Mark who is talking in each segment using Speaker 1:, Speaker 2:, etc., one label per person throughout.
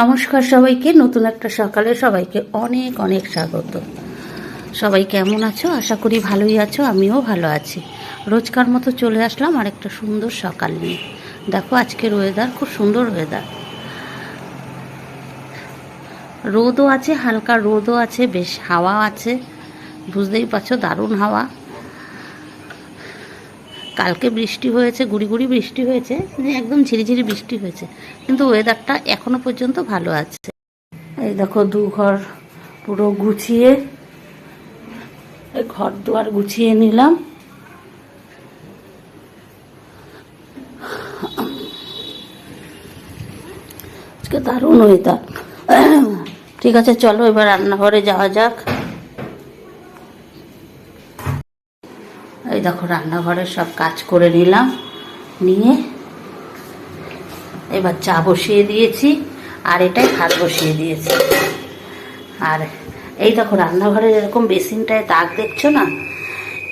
Speaker 1: নমস্কার সবাইকে, নতুন একটা সকালে সবাইকে অনেক অনেক স্বাগত। সবাই কেমন আছো? আশা করি ভালোই আছো, আমিও ভালো আছি। রোজকার মতো চলে আসলাম আর একটা সুন্দর সকাল নিয়ে। দেখো, আজকের ওয়েদার খুব সুন্দর ওয়েদার রোদও আছে, হালকা রোদও আছে, বেশ হাওয়া আছে। বুঝতেই পারছ, দারুণ হাওয়া। কালকে বৃষ্টি হয়েছে, গুড়ি গুড়ি বৃষ্টি হয়েছে মানে একদম ঝিরিঝিরি বৃষ্টি হয়েছে। কিন্তু ওয়েদারটা এখনও পর্যন্ত ভালো আছে। এই দেখো দু ঘর পুরো গুছিয়ে ঘর দুয়ার গুছিয়ে নিলাম। আজকে দারুণ ওয়েদার ঠিক আছে, চলো এবার রান্নাঘরে যাওয়া যাক। দেখো, রান্নাঘরের সব কাজ করে নিলাম, নিয়ে এবার চা বসিয়ে দিয়েছি, আর এটাই ভাত বসিয়ে দিয়েছি। আর এই দেখো রান্নাঘরের এরকম বেসিনটায় দাগ দেখছ না,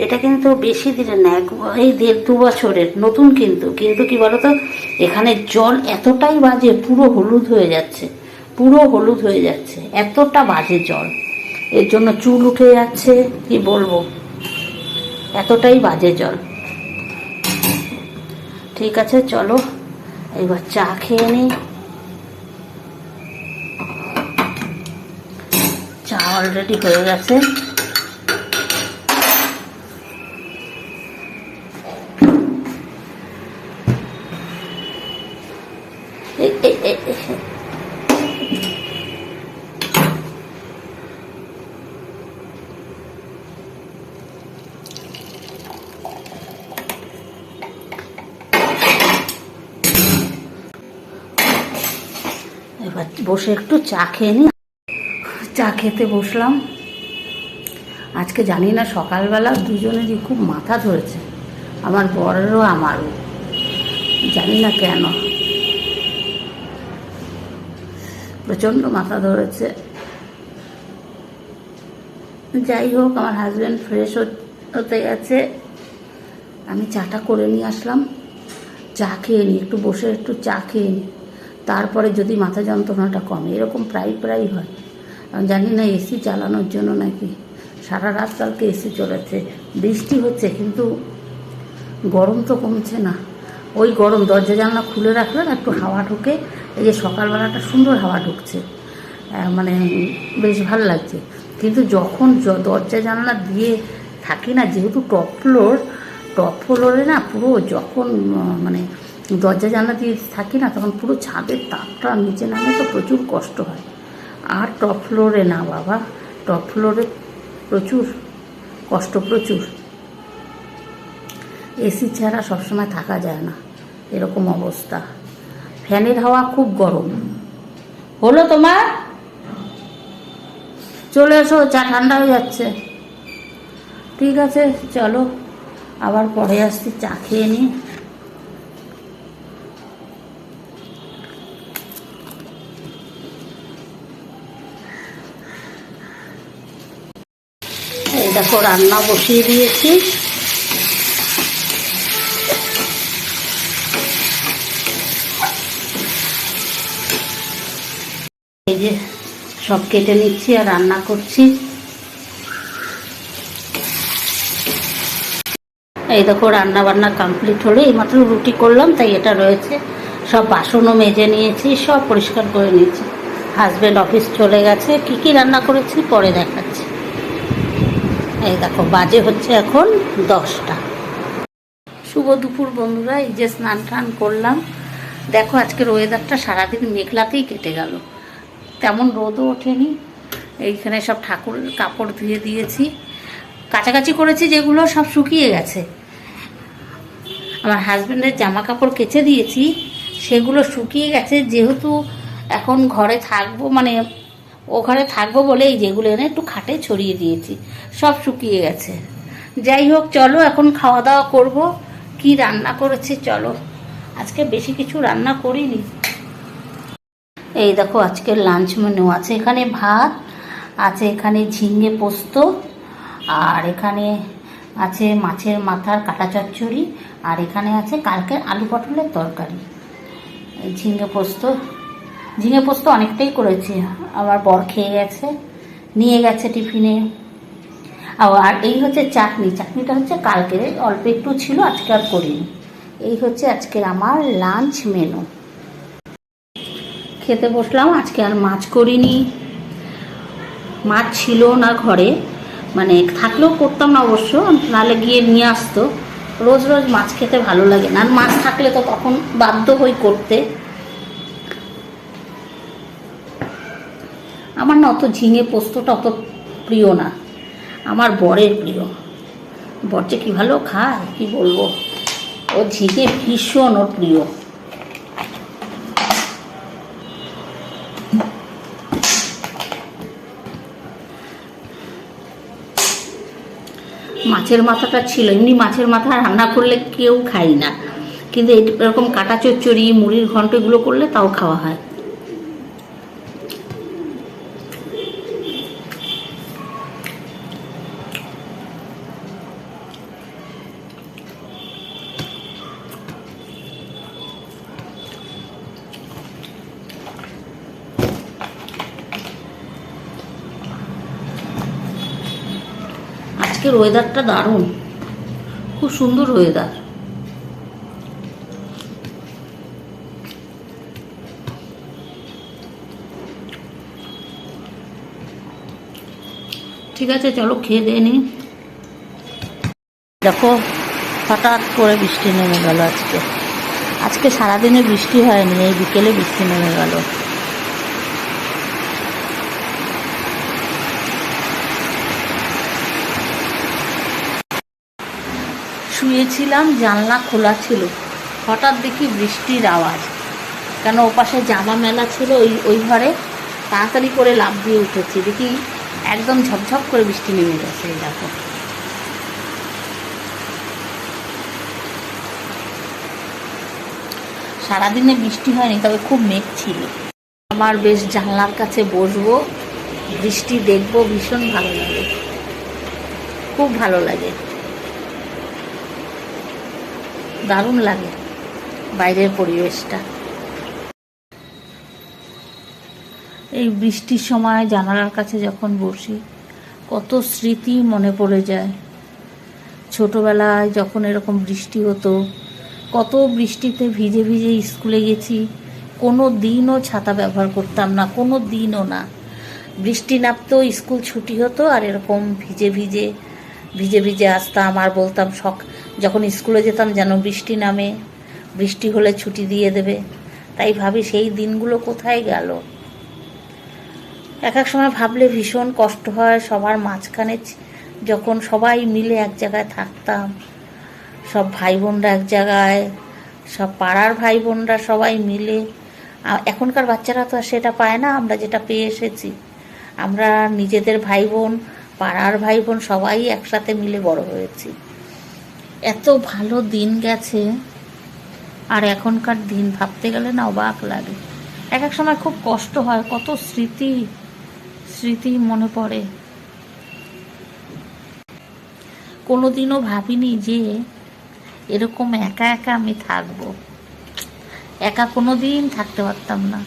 Speaker 1: এটা কিন্তু বেশি দিনের না, এক এই দেড় দু বছরের, নতুন কিন্তু কিন্তু কি বলতো, এখানে জল এতটাই বাজে, পুরো হলুদ হয়ে যাচ্ছে, পুরো হলুদ হয়ে যাচ্ছে, এতটা বাজে জল। এর জন্য চুল উঠে যাচ্ছে, কি বলব? এতটাই বাজে জল। ঠিক আছে, চলো, এবার চা খেয়ে নিই চা অলরেডি হয়ে গেছে। এ- বসে একটু চা খেয়ে নি। চা খেতে বসলাম। আজকে জানি না, সকালবেলা দুজনেরই খুব মাথা ধরেছে। আমার বড়েরও আমারও। জানি না কেন। প্রচণ্ড মাথা ধরেছে। যাই হোক, আমার হাজব্যান্ড ফ্রেশ হতে গেছে। আমি চাটা করে নিয়ে আসলাম। চা খেয়ে নিই একটু বসে একটু চা খেয়ে নিই তারপরে যদি মাথা যন্ত্রণাটা কমে, এরকম প্রায় প্রায় হয়। আমি জানি না এসি চালানোর জন্য নাকি। সারা রাত কালকে এসি চলেছে। বৃষ্টি হচ্ছে, কিন্তু গরম তো কমছে না। ওই গরম দরজা জানলা খুলে রাখলে না একটু হাওয়া ঢুকে। এই যে সকালবেলাটা সুন্দর হাওয়া ঢুকছে। মানে বেশ ভালো লাগছে। কিন্তু যখন দরজা জানলা দিয়ে থাকি না, যেহেতু টপ ফ্লোর, টপ ফ্লোরে না পুরো যখন মানে দরজা জানলা দিয়ে থাকি না, তখন পুরো ছাদের তাপটা নিচে নামে তো প্রচুর কষ্ট হয়। আর টপ ফ্লোরে না বাবা, টপ ফ্লোরে প্রচুর, কষ্ট প্রচুর। এসি ছাড়া সবসময় থাকা যায় না, এরকম অবস্থা। ফ্যানের হাওয়া খুব গরম। হলো তোমার? চলে এসো, চা ঠান্ডা হয়ে যাচ্ছে। ঠিক আছে, চলো। আবার পরে আসছি, চা খেয়ে নিই এই দেখো রান্না বসিয়ে দিয়েছি। এই যে সব কেটে নিচ্ছি আর রান্না করছি। এই দেখো রান্না বান্না কমপ্লিট হলো। এইমাত্র রুটি করলাম, তাই এটা রয়েছে। সব বাসনও মেজে নিয়েছি, সব পরিষ্কার করে নিয়েছি। হাজব্যান্ড অফিস চলে গেছে। কি কি রান্না করেছি পরে দেখাচ্ছি। এই দেখো, বাজে হচ্ছে এখন দশটা। শুভ দুপুর বন্ধুরা, এই যে স্নান টান করলাম। দেখো, আজকের ওয়েদারটা সারাদিন মেঘলাতেই কেটে গেল। তেমন রোদও ওঠেনি। এইখানে সব ঠাকুর কাপড় ধুয়ে দিয়েছি। কাছাকাছি করেছি যেগুলো, সব শুকিয়ে গেছে। আমার হাজব্যান্ডের জামা কাপড় কেচে দিয়েছি। সেগুলো শুকিয়ে গেছে, যেহেতু এখন ঘরে থাকব মানে ও ঘরে থাকব বলে এই যেগুলো এনে একটু খাটে ছড়িয়ে দিয়েছি। সব শুকিয়ে গেছে। যাই হোক, চলো এখন খাওয়া দাওয়া করব। কি রান্না করেছি চলো। আজকে বেশি কিছু রান্না করিনি। এই দেখো আজকের লাঞ্চ মেনু আছে। এখানে ভাত, আছে এখানে ঝিঙে পোস্ত, আর এখানে আছে মাছের মাথার কাটা চচ্চড়ি, আর এখানে আছে কালকের আলু পটলের তরকারি। ঝিঙে পোস্ত ঝিঙে পোস্ত অনেকটাই করেছি। আমার বর খেয়ে গেছে, নিয়ে গেছে টিফিনে। আর এই হচ্ছে চাটনি। চাটনিটা হচ্ছে কালকে অল্প একটু ছিল, আজকে আর করিনি। এই হচ্ছে আজকের আমার লাঞ্চ মেনু খেতে বসলাম, আজকে আর মাছ করিনি। মাছ ছিল না ঘরে মানে থাকলেও করতাম না অবশ্য, নাহলে গিয়ে নিয়ে আসতো। রোজ রোজ মাছ খেতে ভালো লাগে না। মাছ থাকলে তো তখন বাধ্য হই করতে। আমার না অত ঝিঙে পোস্তটা অত প্রিয় না। আমার বরের প্রিয়। বর যে কী ভালো খায়, কি বলব? ও ঝিঙে ভীষণ ওর প্রিয়। মাছের মাথাটা ছিল, এমনি মাছের মাথা রান্না করলে কেউ খাই না। কিন্তু এরকম কাটা চচ্চড়ি, মুড়ির ঘন্ট করলে তাও খাওয়া হয়। আজকের ওয়েদারটা দারুণ। খুব সুন্দর ওয়েদার ঠিক আছে, চলো খেয়ে দিয়ে নিই দেখো, হঠাৎ করে বৃষ্টি নেমে গেল আজকে। আজকে সারাদিনে বৃষ্টি হয়নি, এই বিকেলে বৃষ্টি নেমে গেল। শুয়েছিলাম, জানলা খোলা ছিল। হঠাৎ দেখি বৃষ্টির আওয়াজ। কেন ওপাশে জামা মেলা ছিল ওই ওই ঘরে? তাড়াতাড়ি করে লাফ দিয়ে উঠেছি। দেখি একদম ঝপঝপ করে বৃষ্টি নেমে গেছে দেখো। সারাদিনে বৃষ্টি হয়নি, তবে খুব মেঘ ছিল। আমার বেশ জানলার কাছে বসবো, বৃষ্টি দেখব, ভীষণ ভালো লাগে। খুব ভালো লাগে। দারুণ লাগে বাইরের পরিবেশটা। এই বৃষ্টির সময় জানালার কাছে যখন বসি, কত স্মৃতি মনে পড়ে যায়। ছোটবেলায় যখন এরকম বৃষ্টি হতো, কত বৃষ্টিতে ভিজে ভিজে স্কুলে গেছি, কোনো দিনও ছাতা ব্যবহার করতাম না, কোনো দিনও না। বৃষ্টি নামতো স্কুল ছুটি হতো আর এরকম ভিজে ভিজে ভিজে ভিজে আসতাম আর বলতাম সক যখন স্কুলে যেতাম যেন বৃষ্টি নামে, বৃষ্টি হলে ছুটি দিয়ে দেবে। তাই ভাবি সেই দিনগুলো কোথায় গেল? এক এক সময় ভাবলে ভীষণ কষ্ট হয়। সবার মাঝখানে যখন সবাই মিলে এক জায়গায় থাকতাম, সব ভাই বোনরা এক জায়গায়, সব পাড়ার ভাই বোনরা সবাই মিলে। এখনকার বাচ্চারা তো আর সেটা পায় না। আমরা যেটা পেয়ে এসেছি, আমরা নিজেদের ভাই বোন পাড়ার ভাই বোন সবাই একসাথে মিলে বড় হয়েছি। এত ভালো দিন গেছে। আর এখনকার দিন ভাবতে গেলে না অবাক লাগে। এক এক সময় খুব কষ্ট হয়, কত স্মৃতি স্মৃতি মনে পড়ে। কোনোদিনও ভাবিনি যে এরকম একা একা আমি থাকব। একা কোনো দিন থাকতে পারতাম না।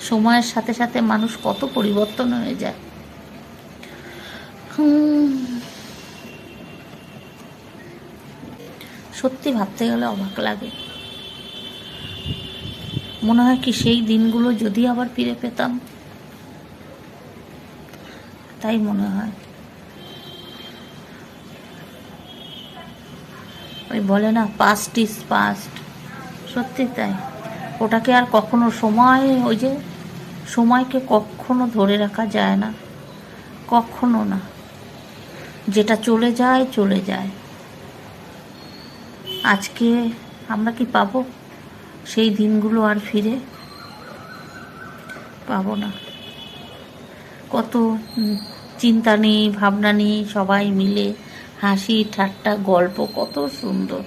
Speaker 1: সময়ের সাথে সাথে মানুষ কত পরিবর্তন হয়ে যায়। সত্যি ভাবতে গেলে অবাক লাগে। মনে হয় কি সেই দিনগুলো যদি আবার ফিরে পেতাম। তাই মনে হয়। ওই বলে না পাস্ট ইজ পাস্ট সত্যি তাই। ওটাকে আর কখনো সময়, ওই যে সময়কে কখনো ধরে রাখা যায় না। কখনো না। যেটা চলে যায় চলে যায়। আজকে আমরা কি পাবো? সেই দিনগুলো আর ফিরে পাবো না। কত চিন্তা নেই, ভাবনা নেই, সবাই মিলে হাসি, ঠাট্টা, গল্প, কত সুন্দর।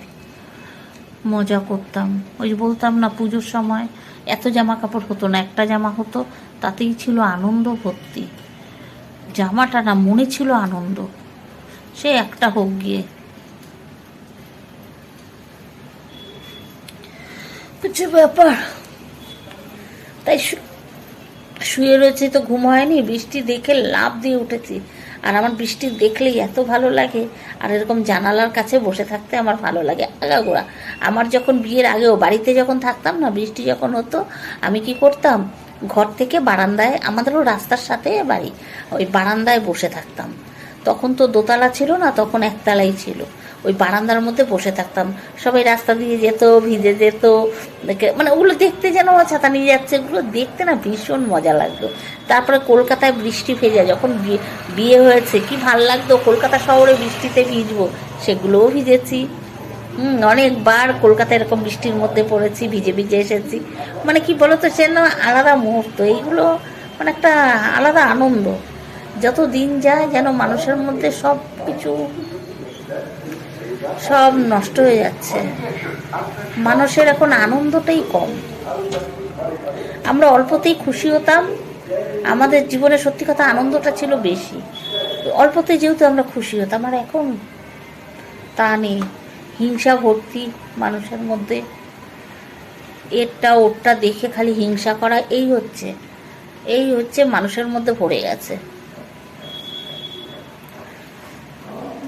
Speaker 1: মজা করতাম। ওই যে বলতাম না, পুজোর সময় এত জামা কাপড় হতো না, একটা জামা হতো, তাতেই ছিল আনন্দ ভর্তি। জামাটা না, মনে ছিল আনন্দ। সে একটা হোক গিয়ে। কিছু ব্যাপার? তাই শুয়ে রয়েছে তো ঘুম হয়নি, বৃষ্টি দেখে লাভ দিয়ে উঠেছি। আর আমার বৃষ্টি দেখলেই এত ভালো লাগে, আর এরকম জানালার কাছে বসে থাকতে আমার ভালো লাগে আগাগোড়া। আমার যখন বিয়ের আগেও বাড়িতে যখন থাকতাম না, বৃষ্টি যখন হতো, আমি কি করতাম? ঘর থেকে বারান্দায়, আমাদেরও রাস্তার সাথে বাড়ি, ওই বারান্দায় বসে থাকতাম। তখন তো দোতলা ছিল না, তখন একতলাই ছিল। ওই বারান্দার মধ্যে বসে থাকতাম। সবাই রাস্তা দিয়ে যেত, ভিজে যেত। মানে ওগুলো দেখতে যেন ছাতা নিয়ে যাচ্ছে, ওগুলো দেখতে না ভীষণ মজা লাগতো। তারপরে কলকাতায় বৃষ্টি ভেজা যখন বিয়ে হয়েছে, কি ভালো লাগতো, কলকাতা শহরে বৃষ্টিতে ভিজবো, সেগুলোও ভিজেছি। হুম, অনেকবার কলকাতায় এরকম বৃষ্টির মধ্যে পড়েছি, ভিজে ভিজে এসেছি। মানে কি বলতো, সে না আলাদা মুহূর্ত। এইগুলো মানে একটা আলাদা আনন্দ। যত দিন যায় যেন মানুষের মধ্যে সব কিছু সব নষ্ট হয়ে যাচ্ছে। মানুষের এখন আনন্দটাই কম। আমরা অল্পতেই খুশি হতাম। আমাদের জীবনে সত্যি কথা আনন্দটা ছিল বেশি। অল্পতে যেহেতু আমরা খুশি হতাম, আর এখন তা নেই। হিংসা ভর্তি মানুষের মধ্যে। এরটা, ওরটা দেখে খালি হিংসা করা, এই হচ্ছে। এই হচ্ছে মানুষের মধ্যে ভরে গেছে।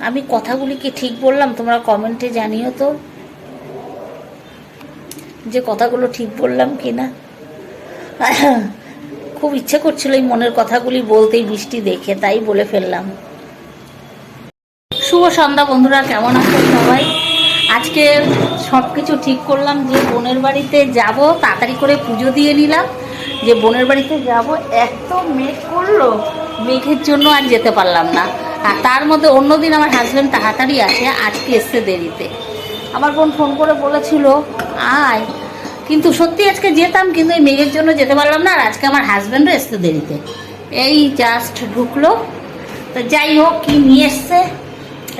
Speaker 1: আমি কথাগুলি কি ঠিক বললাম, তোমরা কমেন্টে জানিও তো যে কথাগুলো ঠিক বললাম কি না খুব ইচ্ছে করছিল এই মনের কথাগুলি বলতেই বৃষ্টি দেখে, তাই বলে ফেললাম। শুভ সন্ধ্যা বন্ধুরা, কেমন আছো সবাই? আজকে সব কিছু ঠিক করলাম যে বোনের বাড়িতে যাব, তাড়াতাড়ি করে পুজো দিয়ে নিলাম। যে বোনের বাড়িতে যাব, এত মেঘ করল, মেঘের জন্য আর যেতে পারলাম না। আর তার মধ্যে অন্যদিন আমার হাজব্যান্ড তাড়াতাড়ি আসে, আজকে এসছে দেরিতে। আমার বোন ফোন করে বলেছিল, আয়। কিন্তু সত্যি আজকে যেতাম, কিন্তু এই মেঘের জন্য যেতে পারলাম না, আর আজকে আমার হাজব্যান্ডও এসছে দেরিতে। এই জাস্ট ঢুকলো। তো যাই হোক, কি নিয়ে এসছে?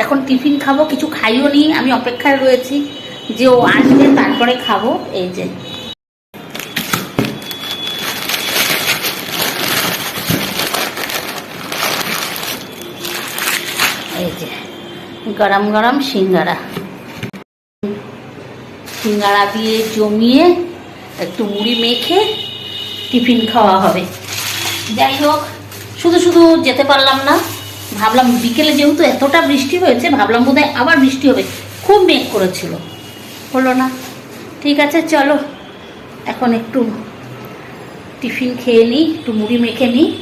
Speaker 1: এখন টিফিন খাব, কিছু খাইও নি, আমি অপেক্ষায় রয়েছি যে ও আসবে, তারপরে খাব। এই যে এই যে গরম গরম সিঙ্গারা। সিঙ্গারা দিয়ে জমিয়ে একটু মুড়ি মেখে টিফিন খাওয়া হবে। যাই হোক, শুধু শুধু যেতে পারলাম না। ভাবলাম বিকেলে যেহেতু এতটা বৃষ্টি হয়েছে, ভাবলাম বোধহয় আবার বৃষ্টি হবে। খুব মেঘ করেছিল। হলো না। ঠিক আছে, চলো। এখন একটু টিফিন খেয়ে নিই, একটু মুড়ি মেখে নিই।